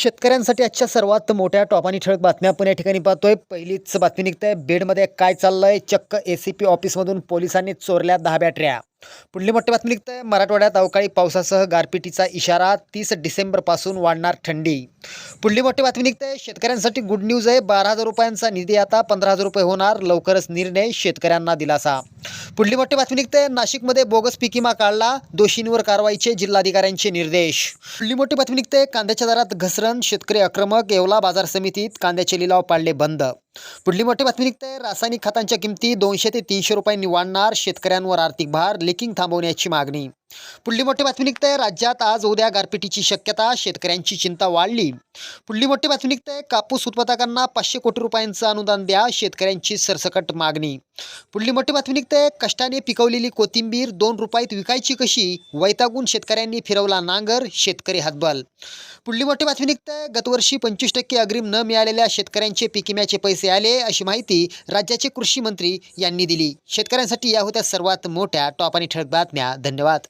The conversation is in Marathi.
शेतकऱ्यांसाठी आजच्या सर्वात मोठ्या टॉप आणि ठळक बातम्या आपण या ठिकाणी पाहतोय. पहिलीच बातमी निघते बेडमध्ये काय चाललंय? चक्क ए सी पी ऑफिसमधून पोलिसांनी चोरल्या दहा बॅटऱ्या. पुढली मोठी बातमी निघते मराठवाड्यात अवकाळी पावसासह गारपिटीचा इशारा तीस डिसेंबरपासून वाढणार थंडी. पुढली मोठी बातमी निघते शेतकऱ्यांसाठी गुड न्यूज आहे. बारा हजार रुपयांचा निधी आता पंधरा हजार रुपये होणार. लवकरच निर्णय शेतकऱ्यांना दिलासा. पुढली मोठी बातमी निघते. नाशिकमध्ये बोगस पिकिमा काढला दोषींवर कारवाईचे जिल्हाधिकाऱ्यांचे निर्देश. पुढली मोठी बातमी निघते. कांद्याच्या दरात घसरण शेतकरी आक्रमक येवला बाजार समितीत कांद्याचे लिलाव पाडले बंद. पुढली मोठी बातमी निघते. रासायनिक खतांच्या किमती दोनशे ते तीनशे रुपयांनी वाढणार शेतकऱ्यांवर आर्थिक भार लिकिंग थांबवण्याची मागणी. पुढली मोठी बातमी निघते. राज्यात आज उद्या गारपिटीची शक्यता शेतकऱ्यांची चिंता वाढली. पुढली मोठी बातमी निघते. कापूस उत्पादकांना पाचशे कोटी रुपयांचं अनुदान द्या शेतकऱ्यांची सरसकट मागणी. पुढली मोठी बातमी निघते. कष्टाने पिकवलेली कोथिंबीर दोन रुपयात विकायची कशी? वैतागून शेतकऱ्यांनी फिरवला नांगर शेतकरी हातबल. पुढली मोठी बातमी निघते. गतवर्षी पंचवीस टक्के अग्रिम न मिळालेल्या शेतकऱ्यांचे पिकिम्याचे पैसे पैसे आले अशी माहिती राज्याचे कृषी मंत्री यांनी दिली. शेतकऱ्यांसाठी या होत्या सर्वात मोठ्या टॉप आणि ठळक बातम्या. धन्यवाद.